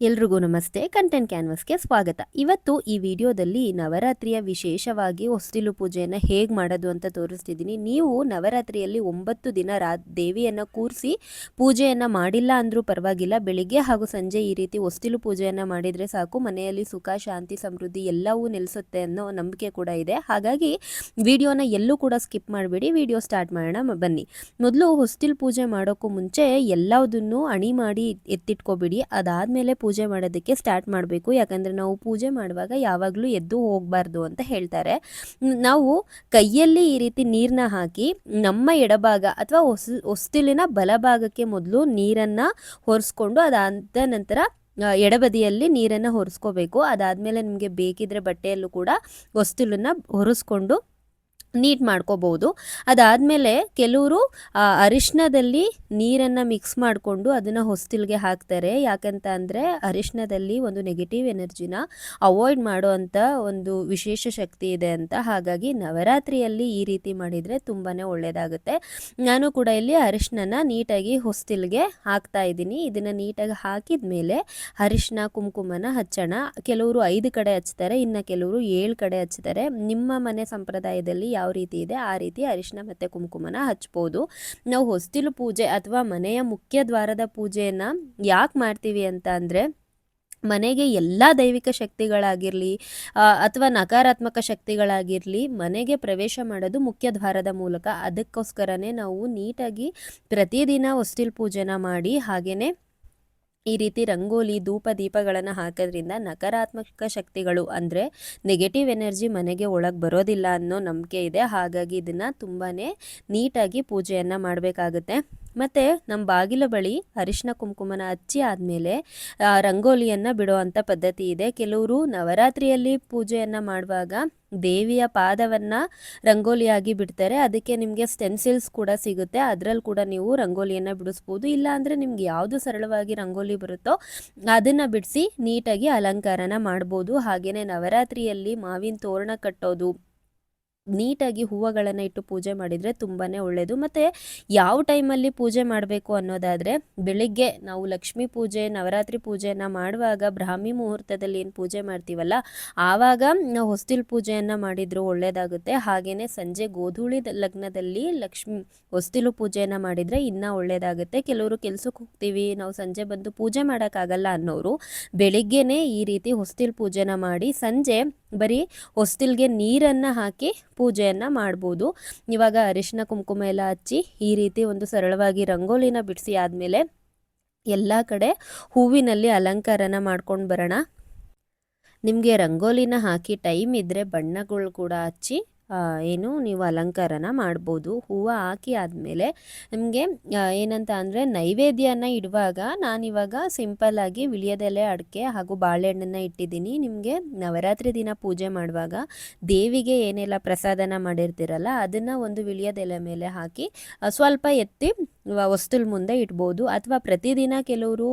ಎಲ್ರಿಗೂ ನಮಸ್ತೆ. ಕಂಟೆಂಟ್ ಕ್ಯಾನ್ವಸ್ಗೆ ಸ್ವಾಗತ. ಇವತ್ತು ಈ ವಿಡಿಯೋದಲ್ಲಿ ನವರಾತ್ರಿಯ ವಿಶೇಷವಾಗಿ ಹೊಸ್ತಿಲು ಪೂಜೆಯನ್ನು ಹೇಗೆ ಮಾಡೋದು ಅಂತ ತೋರಿಸ್ತಿದ್ದೀನಿ. ನೀವು ನವರಾತ್ರಿಯಲ್ಲಿ ಒಂಬತ್ತು ದಿನ ರಾ, ದೇವಿಯನ್ನು ಕೂರಿಸಿ ಪೂಜೆಯನ್ನು ಮಾಡಿಲ್ಲ ಅಂದರೂ ಪರವಾಗಿಲ್ಲ. ಬೆಳಿಗ್ಗೆ ಹಾಗೂ ಸಂಜೆ ಈ ರೀತಿ ಹೊಸ್ತಿಲು ಪೂಜೆಯನ್ನು ಮಾಡಿದರೆ ಸಾಕು. ಮನೆಯಲ್ಲಿ ಸುಖ, ಶಾಂತಿ, ಸಮೃದ್ಧಿ ಎಲ್ಲವೂ ನೆಲೆಸುತ್ತೆ ಅನ್ನೋ ನಂಬಿಕೆ ಕೂಡ ಇದೆ. ಹಾಗಾಗಿ ವಿಡಿಯೋನ ಎಲ್ಲೂ ಕೂಡ ಸ್ಕಿಪ್ ಮಾಡಬೇಡಿ. ವಿಡಿಯೋ ಸ್ಟಾರ್ಟ್ ಮಾಡೋಣ. ಬನ್ನಿ. ಮೊದಲು ಹೊಸ್ತಿಲು ಪೂಜೆ ಮಾಡೋಕ್ಕೂ ಮುಂಚೆ ಎಲ್ಲದನ್ನು ಅಣಿ ಮಾಡಿ ಎತ್ತಿಟ್ಕೋಬಿಡಿ. ಅದಾದಮೇಲೆ ಪೂಜೆ ಮಾಡೋದಕ್ಕೆ ಸ್ಟಾರ್ಟ್ ಮಾಡಬೇಕು. ಯಾಕಂದರೆ ನಾವು ಪೂಜೆ ಮಾಡುವಾಗ ಯಾವಾಗಲೂ ಎದ್ದು ಹೋಗಬಾರ್ದು ಅಂತ ಹೇಳ್ತಾರೆ. ನಾವು ಕೈಯಲ್ಲಿ ಈ ರೀತಿ ನೀರನ್ನ ಹಾಕಿ ನಮ್ಮ ಎಡಭಾಗ ಅಥವಾ ಹೊಸ, ಹೊಸ್ತಿಲಿನ ಬಲಭಾಗಕ್ಕೆ ಮೊದಲು ನೀರನ್ನು ಹೊರಿಸ್ಕೊಂಡು ಅದಾದ ನಂತರ ಎಡಬದಿಯಲ್ಲಿ ನೀರನ್ನು ಹೊರಿಸ್ಕೋಬೇಕು. ಅದಾದಮೇಲೆ ನಿಮಗೆ ಬೇಕಿದ್ರೆ ಬಟ್ಟೆಯಲ್ಲೂ ಕೂಡ ಹೊಸ್ತಿಲನ್ನು ಹೊರಿಸ್ಕೊಂಡು ನೀಟ್ ಮಾಡ್ಕೋಬಹುದು ಅದಾದಮೇಲೆ ಕೆಲವರು ಅರಿಶಿನದಲ್ಲಿ ನೀರನ್ನು ಮಿಕ್ಸ್ ಮಾಡಿಕೊಂಡು ಅದನ್ನು ಹೊಸ್ತಿಲ್ಗೆ ಹಾಕ್ತಾರೆ. ಯಾಕಂತ ಅಂದರೆ ಅರಿಶಿನದಲ್ಲಿ ಒಂದು ನೆಗೆಟಿವ್ ಎನರ್ಜಿನ ಅವಾಯ್ಡ್ ಮಾಡೋ ಅಂಥ ಒಂದು ವಿಶೇಷ ಶಕ್ತಿ ಇದೆ ಅಂತ. ಹಾಗಾಗಿ ನವರಾತ್ರಿಯಲ್ಲಿ ಈ ರೀತಿ ಮಾಡಿದರೆ ತುಂಬಾ ಒಳ್ಳೆಯದಾಗುತ್ತೆ ನಾನು ಕೂಡ ಇಲ್ಲಿ ಅರಿಶಿನ ನೀಟಾಗಿ ಹೊಸ್ತಿಲ್ಗೆ ಹಾಕ್ತಾ ಇದ್ದೀನಿ. ಇದನ್ನು ನೀಟಾಗಿ ಹಾಕಿದ ಮೇಲೆ ಅರಿಶಿನ ಕುಂಕುಮನ ಹಚ್ಚೋಣ. ಕೆಲವರು ಐದು ಕಡೆ ಹಚ್ತಾರೆ, ಇನ್ನು ಕೆಲವರು ಏಳು ಕಡೆ ಹಚ್ತಾರೆ. ನಿಮ್ಮ ಮನೆ ಸಂಪ್ರದಾಯದಲ್ಲಿ ಯಾವ ರೀತಿ ಇದೆ, ಆ ರೀತಿ ಅರಿಶಿನ ಮತ್ತು ಕುಂಕುಮನ ಹಚ್ಬೋದು. ನಾವು ಹೊಸ್ತಿಲು ಪೂಜೆ ಅಥವಾ ಮನೆಯ ಮುಖ್ಯ ದ್ವಾರದ ಪೂಜೆಯನ್ನು ಯಾಕೆ ಮಾಡ್ತೀವಿ ಅಂತ ಅಂದರೆ, ಮನೆಗೆ ಎಲ್ಲ ದೈವಿಕ ಶಕ್ತಿಗಳಾಗಿರಲಿ ಅಥವಾ ನಕಾರಾತ್ಮಕ ಶಕ್ತಿಗಳಾಗಿರಲಿ, ಮನೆಗೆ ಪ್ರವೇಶ ಮಾಡೋದು ಮುಖ್ಯ ದ್ವಾರದ ಮೂಲಕ. ಅದಕ್ಕೋಸ್ಕರನೇ ನಾವು ನೀಟಾಗಿ ಪ್ರತಿದಿನ ಹೊಸ್ತಿಲು ಪೂಜೆನ ಮಾಡಿ ಹಾಗೆಯೇ ಈ ರೀತಿ ರಂಗೋಲಿ, ಧೂಪ, ದೀಪಗಳನ್ನು ಹಾಕೋದ್ರಿಂದ ನಕಾರಾತ್ಮಕ ಶಕ್ತಿಗಳು ಅಂದರೆ ನೆಗೆಟಿವ್ ಎನರ್ಜಿ ಮನೆಗೆ ಒಳಗೆ ಬರೋದಿಲ್ಲ ಅನ್ನೋ ನಂಬಿಕೆ ಇದೆ. ಹಾಗಾಗಿ ಇದನ್ನು ತುಂಬಾ ನೀಟಾಗಿ ಪೂಜೆಯನ್ನು ಮಾಡಬೇಕಾಗುತ್ತೆ. ಮತ್ತು ನಮ್ಮ ಬಾಗಿಲ ಬಳಿ ಅರಿಶಿನ ಕುಂಕುಮನ ಹಚ್ಚಿ ಆದಮೇಲೆ ರಂಗೋಲಿಯನ್ನು ಬಿಡುವಂಥ ಪದ್ಧತಿ ಇದೆ. ಕೆಲವರು ನವರಾತ್ರಿಯಲ್ಲಿ ಪೂಜೆಯನ್ನು ಮಾಡುವಾಗ ದೇವಿಯ ಪಾದವನ್ನು ರಂಗೋಲಿಯಾಗಿ ಬಿಡ್ತಾರೆ. ಅದಕ್ಕೆ ನಿಮಗೆ ಸ್ಟೆನ್ಸಿಲ್ಸ್ ಕೂಡ ಸಿಗುತ್ತೆ. ಅದರಲ್ಲಿ ಕೂಡ ನೀವು ರಂಗೋಲಿಯನ್ನು ಬಿಡಿಸ್ಬೋದು. ಇಲ್ಲ ಅಂದರೆ ನಿಮ್ಗೆ ಯಾವುದು ಸರಳವಾಗಿ ರಂಗೋಲಿ ಬರುತ್ತೋ ಅದನ್ನು ಬಿಡಿಸಿ ನೀಟಾಗಿ ಅಲಂಕಾರನ ಮಾಡ್ಬೋದು. ಹಾಗೆಯೇ ನವರಾತ್ರಿಯಲ್ಲಿ ಮಾವಿನ ತೋರಣ ಕಟ್ಟೋದು ನೀಟಾಗಿ ಹೂವುಗಳನ್ನು ಇಟ್ಟು ಪೂಜೆ ಮಾಡಿದರೆ ತುಂಬಾ ಒಳ್ಳೆಯದು ಮತ್ತು ಯಾವ ಟೈಮಲ್ಲಿ ಪೂಜೆ ಮಾಡಬೇಕು ಅನ್ನೋದಾದರೆ ಬೆಳಿಗ್ಗೆ ನಾವು ಲಕ್ಷ್ಮೀ ಪೂಜೆ, ನವರಾತ್ರಿ ಪೂಜೆಯನ್ನು ಮಾಡುವಾಗ ಬ್ರಾಹ್ಮಿ ಮುಹೂರ್ತದಲ್ಲಿ ಏನು ಪೂಜೆ ಮಾಡ್ತೀವಲ್ಲ, ಆವಾಗ ನಾವು ಹೊಸ್ತಿಲ್ ಪೂಜೆಯನ್ನು ಮಾಡಿದರೂ ಒಳ್ಳೆಯದಾಗುತ್ತೆ ಹಾಗೆಯೇ ಸಂಜೆ ಗೋಧೂಳಿ ಲಗ್ನದಲ್ಲಿ ಲಕ್ಷ್ಮಿ ಹೊಸ್ತಿಲು ಪೂಜೆಯನ್ನು ಮಾಡಿದರೆ ಇನ್ನೂ ಒಳ್ಳೆಯದಾಗುತ್ತೆ ಕೆಲವರು ಕೆಲಸಕ್ಕೆ ಹೋಗ್ತೀವಿ, ನಾವು ಸಂಜೆ ಬಂದು ಪೂಜೆ ಮಾಡೋಕ್ಕಾಗಲ್ಲ ಅನ್ನೋರು ಬೆಳಿಗ್ಗೆನೇ ಈ ರೀತಿ ಹೊಸ್ತಿಲ್ ಪೂಜೆನ ಮಾಡಿ ಸಂಜೆ ಬರೀ ಹೊಸ್ತಿಲ್ಗೆ ನೀರನ್ನು ಹಾಕಿ ಪೂಜೆಯನ್ನು ಮಾಡ್ಬೋದು. ಇವಾಗ ಅರಿಶಿನ ಕುಂಕುಮ ಎಲ್ಲ ಹಚ್ಚಿ ಈ ರೀತಿ ಒಂದು ಸರಳವಾಗಿ ರಂಗೋಲಿನ ಬಿಡಿಸಿ ಆದಮೇಲೆ ಎಲ್ಲ ಕಡೆ ಹೂವಿನಲ್ಲಿ ಅಲಂಕಾರನ ಮಾಡ್ಕೊಂಡು ಬರೋಣ. ನಿಮಗೆ ರಂಗೋಲಿನ ಹಾಕಿ ಟೈಮ್ ಇದ್ದರೆ ಬಣ್ಣಗಳು ಕೂಡ ಹಚ್ಚಿ ಏನು ನೀವು ಅಲಂಕಾರನ ಮಾಡ್ಬೋದು. ಹೂವು ಹಾಕಿ ಆದಮೇಲೆ ನಿಮಗೆ ಏನಂತ ಅಂದರೆ ನೈವೇದ್ಯನ ಇಡುವಾಗ ನಾನಿವಾಗ ಸಿಂಪಲ್ಲಾಗಿ ವಿಳಿಯದೆಲೆ ಅಡಿಕೆ ಹಾಗೂ ಬಾಳೆಹಣ್ಣನ್ನು ಇಟ್ಟಿದ್ದೀನಿ. ನಿಮಗೆ ನವರಾತ್ರಿ ದಿನ ಪೂಜೆ ಮಾಡುವಾಗ ದೇವಿಗೆ ಏನೆಲ್ಲ ಪ್ರಸಾದನ ಮಾಡಿರ್ತೀರಲ್ಲ, ಅದನ್ನು ಒಂದು ವಿಳಿಯದೆಲೆ ಮೇಲೆ ಹಾಕಿ ಸ್ವಲ್ಪ ಎತ್ತಿ ವಸ್ತುಲ್ ಮುಂದೆ ಇಡ್ಬೋದು. ಅಥವಾ ಪ್ರತಿದಿನ ಕೆಲವರು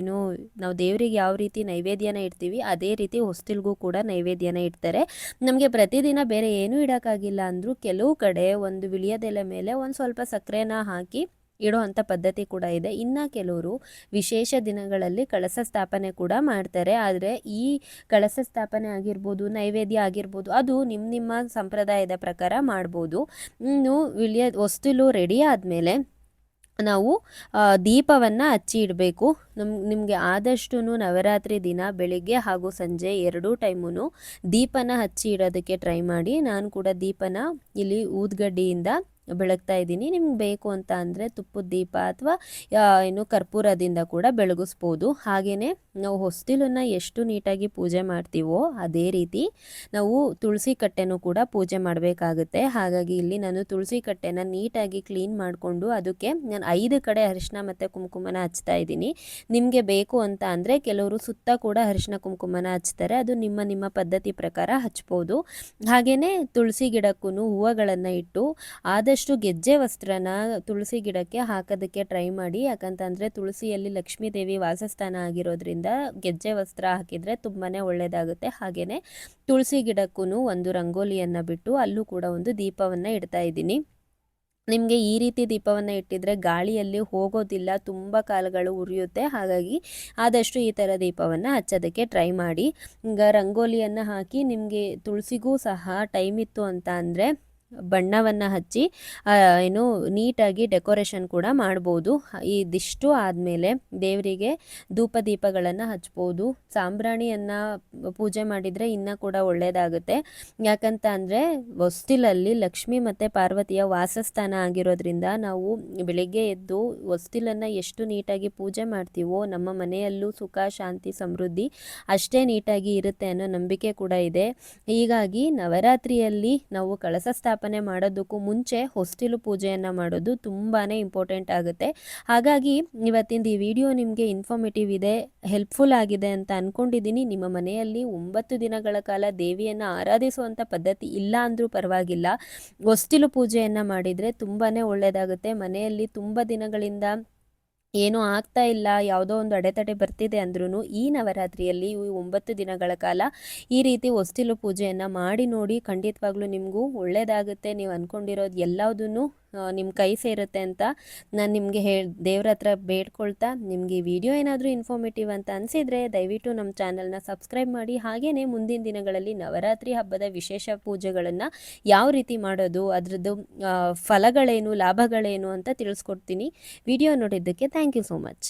ಏನು ನಾವು ದೇವರಿಗೆ ಯಾವ ರೀತಿ ನೈವೇದ್ಯನ ಇಡ್ತೀವಿ, ಅದೇ ರೀತಿ ಹೊಸ್ತಿಲ್ಗೂ ಕೂಡ ನೈವೇದ್ಯನ ಇಡ್ತಾರೆ. ನಮಗೆ ಪ್ರತಿದಿನ ಬೇರೆ ಏನೂ ಇಡೋಕ್ಕಾಗಿಲ್ಲ ಅಂದರೂ ಕೆಲವು ಕಡೆ ಒಂದು ವಿಳಿಯದೆಲೆ ಮೇಲೆ ಒಂದು ಸ್ವಲ್ಪ ಸಕ್ಕರೆನ ಹಾಕಿ ಇಡೋ ಅಂಥ ಪದ್ಧತಿ ಕೂಡ ಇದೆ. ಇನ್ನು ಕೆಲವರು ವಿಶೇಷ ದಿನಗಳಲ್ಲಿ ಕಳಸ ಸ್ಥಾಪನೆ ಕೂಡ ಮಾಡ್ತಾರೆ. ಆದರೆ ಈ ಕಳಸ ಸ್ಥಾಪನೆ ಆಗಿರ್ಬೋದು, ನೈವೇದ್ಯ ಆಗಿರ್ಬೋದು, ಅದು ನಿಮ್ಮ ನಿಮ್ಮ ಸಂಪ್ರದಾಯದ ಪ್ರಕಾರ ಮಾಡ್ಬೋದು. ಇನ್ನು ವಿಳಿಯ, ವಸ್ತುಲು ರೆಡಿ ಆದಮೇಲೆ ನಾವು ದೀಪವನ್ನು ಹಚ್ಚಿ ಇಡಬೇಕು. ನಮ್, ನಿಮಗೆ ಆದಷ್ಟು ನವರಾತ್ರಿ ದಿನ ಬೆಳಿಗ್ಗೆ ಹಾಗೂ ಸಂಜೆ ಎರಡೂ ಟೈಮು ದೀಪನ ಹಚ್ಚಿ ಇಡೋದಕ್ಕೆ ಟ್ರೈ ಮಾಡಿ. ನಾನು ಕೂಡ ದೀಪನ ಇಲ್ಲಿ ಊದ್ಗಡ್ಡಿಯಿಂದ ಬೆಳಗ್ತಾ ಇದ್ದೀನಿ. ನಿಮ್ಗೆ ಬೇಕು ಅಂತ ಅಂದರೆ ತುಪ್ಪದ ದೀಪ ಅಥವಾ ಏನು ಕರ್ಪೂರದಿಂದ ಕೂಡ ಬೆಳಗಿಸ್ಬೋದು. ಹಾಗೆಯೇ ನಾವು ಹೊಸ್ತಿಲನ್ನು ಎಷ್ಟು ನೀಟಾಗಿ ಪೂಜೆ ಮಾಡ್ತೀವೋ ಅದೇ ರೀತಿ ನಾವು ತುಳಸಿ ಕಟ್ಟೆನೂ ಕೂಡ ಪೂಜೆ ಮಾಡಬೇಕಾಗುತ್ತೆ. ಹಾಗಾಗಿ ಇಲ್ಲಿ ನಾನು ತುಳಸಿ ಕಟ್ಟೆನ ನೀಟಾಗಿ ಕ್ಲೀನ್ ಮಾಡಿಕೊಂಡು ಅದಕ್ಕೆ ನಾನು ಐದು ಕಡೆ ಅರಿಶಿನ ಮತ್ತು ಕುಂಕುಮನ ಹಚ್ತಾ ಇದ್ದೀನಿ. ನಿಮಗೆ ಬೇಕು ಅಂತ ಅಂದರೆ ಕೆಲವರು ಸುತ್ತ ಕೂಡ ಅರಿಶಿನ ಕುಂಕುಮನ ಹಚ್ತಾರೆ. ಅದು ನಿಮ್ಮ ನಿಮ್ಮ ಪದ್ಧತಿ ಪ್ರಕಾರ ಹಚ್ಬೋದು. ಹಾಗೆಯೇ ತುಳಸಿ ಗಿಡಕ್ಕೂ ಹೂವುಗಳನ್ನು ಇಟ್ಟು ಆದಷ್ಟು ಗೆಜ್ಜೆ ವಸ್ತ್ರನ ತುಳಸಿ ಗಿಡಕ್ಕೆ ಹಾಕೋದಕ್ಕೆ ಟ್ರೈ ಮಾಡಿ. ಯಾಕಂತಂದರೆ ತುಳಸಿಯಲ್ಲಿ ಲಕ್ಷ್ಮೀ ದೇವಿ ವಾಸಸ್ಥಾನ ಆಗಿರೋದ್ರಿಂದ ಗೆಜ್ಜೆ ವಸ್ತ್ರ ಹಾಕಿದರೆ ತುಂಬಾ ಒಳ್ಳೆಯದಾಗುತ್ತೆ ಹಾಗೆಯೇ ತುಳಸಿ ಗಿಡಕ್ಕೂ ಒಂದು ರಂಗೋಲಿಯನ್ನು ಬಿಟ್ಟು ಅಲ್ಲೂ ಕೂಡ ಒಂದು ದೀಪವನ್ನು ಇಡ್ತಾ ಇದ್ದೀನಿ. ನಿಮಗೆ ಈ ರೀತಿ ದೀಪವನ್ನು ಇಟ್ಟಿದ್ರೆ ಗಾಳಿಯಲ್ಲಿ ಹೋಗೋದಿಲ್ಲ, ತುಂಬ ಕಾಲಗಳು ಉರಿಯುತ್ತೆ. ಹಾಗಾಗಿ ಆದಷ್ಟು ಈ ಥರ ದೀಪವನ್ನು ಹಚ್ಚೋದಕ್ಕೆ ಟ್ರೈ ಮಾಡಿ. ಈಗ ರಂಗೋಲಿಯನ್ನು ಹಾಕಿ ನಿಮಗೆ ತುಳಸಿಗೂ ಸಹ ಟೈಮ್ ಇತ್ತು ಅಂತ ಅಂದರೆ ಬಣ್ಣವನ್ನು ಹಚ್ಚಿ ಏನು ನೀಟಾಗಿ ಡೆಕೋರೇಷನ್ ಕೂಡ ಮಾಡ್ಬೋದು. ಇದಿಷ್ಟು ಆದಮೇಲೆ ದೇವರಿಗೆ ಧೂಪ ದೀಪಗಳನ್ನು ಹಚ್ಬೋದು. ಸಾಂಬ್ರಾಣಿಯನ್ನು ಪೂಜೆ ಮಾಡಿದರೆ ಇನ್ನೂ ಕೂಡ ಒಳ್ಳೆಯದಾಗುತ್ತೆ ಯಾಕಂತ ಅಂದರೆ ಹೊಸ್ತಿಲಲ್ಲಿ ಲಕ್ಷ್ಮಿ ಮತ್ತು ಪಾರ್ವತಿಯ ವಾಸಸ್ಥಾನ ಆಗಿರೋದ್ರಿಂದ ನಾವು ಬೆಳಿಗ್ಗೆ ಎದ್ದು ಹೊಸ್ತಿಲನ್ನು ಎಷ್ಟು ನೀಟಾಗಿ ಪೂಜೆ ಮಾಡ್ತೀವೋ, ನಮ್ಮ ಮನೆಯಲ್ಲೂ ಸುಖ, ಶಾಂತಿ, ಸಮೃದ್ಧಿ ಅಷ್ಟೇ ನೀಟಾಗಿ ಇರುತ್ತೆ ಅನ್ನೋ ನಂಬಿಕೆ ಕೂಡ ಇದೆ. ಹೀಗಾಗಿ ನವರಾತ್ರಿಯಲ್ಲಿ ನಾವು ಕಳಸ ಮಾಡೋದಕ್ಕೂ ಮುಂಚೆ ಹೊಸ್ತಿಲು ಪೂಜೆಯನ್ನು ಮಾಡೋದು ತುಂಬಾ ಇಂಪಾರ್ಟೆಂಟ್ ಆಗುತ್ತೆ. ಹಾಗಾಗಿ ಇವತ್ತಿಂದ ಈ ವಿಡಿಯೋ ನಿಮಗೆ ಇನ್ಫಾರ್ಮೇಟಿವ್ ಇದೆ ಹೆಲ್ಪ್ಫುಲ್ ಆಗಿದೆ ಅಂತ ಅಂದ್ಕೊಂಡಿದ್ದೀನಿ ನಿಮ್ಮ ಮನೆಯಲ್ಲಿ ಒಂಬತ್ತು ದಿನಗಳ ಕಾಲ ದೇವಿಯನ್ನು ಆರಾಧಿಸುವಂಥ ಪದ್ಧತಿ ಇಲ್ಲ ಅಂದರೂ ಪರವಾಗಿಲ್ಲ. ಹೊಸ್ತಿಲು ಪೂಜೆಯನ್ನು ಮಾಡಿದರೆ ತುಂಬಾ ಒಳ್ಳೆಯದಾಗುತ್ತೆ ಮನೆಯಲ್ಲಿ ತುಂಬ ದಿನಗಳಿಂದ ಏನೂ ಆಗ್ತಾ ಇಲ್ಲ, ಯಾವುದೋ ಒಂದು ಅಡೆತಡೆ ಬರ್ತಿದೆ ಅಂದ್ರೂ ಈ ನವರಾತ್ರಿಯಲ್ಲಿ ಈ ಒಂಬತ್ತು ದಿನಗಳ ಕಾಲ ಈ ರೀತಿ ಹೊಸ್ತಿಲು ಪೂಜೆಯನ್ನು ಮಾಡಿ ನೋಡಿ ಖಂಡಿತವಾಗ್ಲೂ ನಿಮಗೂ ಒಳ್ಳೆಯದಾಗುತ್ತೆ ನೀವು ಅಂದ್ಕೊಂಡಿರೋದು ಎಲ್ಲದನ್ನು ನಿಮ್ಮ ಕೈ ಸೇರುತ್ತೆ ಅಂತ ನಾನು ನಿಮಗೆ ಹೇಳಿ ದೇವ್ರ ಹತ್ರ ಬೇಡ್ಕೊಳ್ತಾ ನಿಮಗೆ ವಿಡಿಯೋ ಏನಾದರೂ ಇನ್ಫಾರ್ಮೇಟಿವ್ ಅಂತ ಅನಿಸಿದರೆ ದಯವಿಟ್ಟು ನಮ್ಮ ಚಾನಲ್ನ ಸಬ್ಸ್ಕ್ರೈಬ್ ಮಾಡಿ. ಹಾಗೆಯೇ ಮುಂದಿನ ದಿನಗಳಲ್ಲಿ ನವರಾತ್ರಿ ಹಬ್ಬದ ವಿಶೇಷ ಪೂಜೆಗಳನ್ನು ಯಾವ ರೀತಿ ಮಾಡೋದು, ಅದರದ್ದು ಫಲಗಳೇನು, ಲಾಭಗಳೇನು ಅಂತ ತಿಳಿಸ್ಕೊಡ್ತೀನಿ. ವಿಡಿಯೋ ನೋಡಿದ್ದಕ್ಕೆ ಥ್ಯಾಂಕ್ ಯು ಸೋ ಮಚ್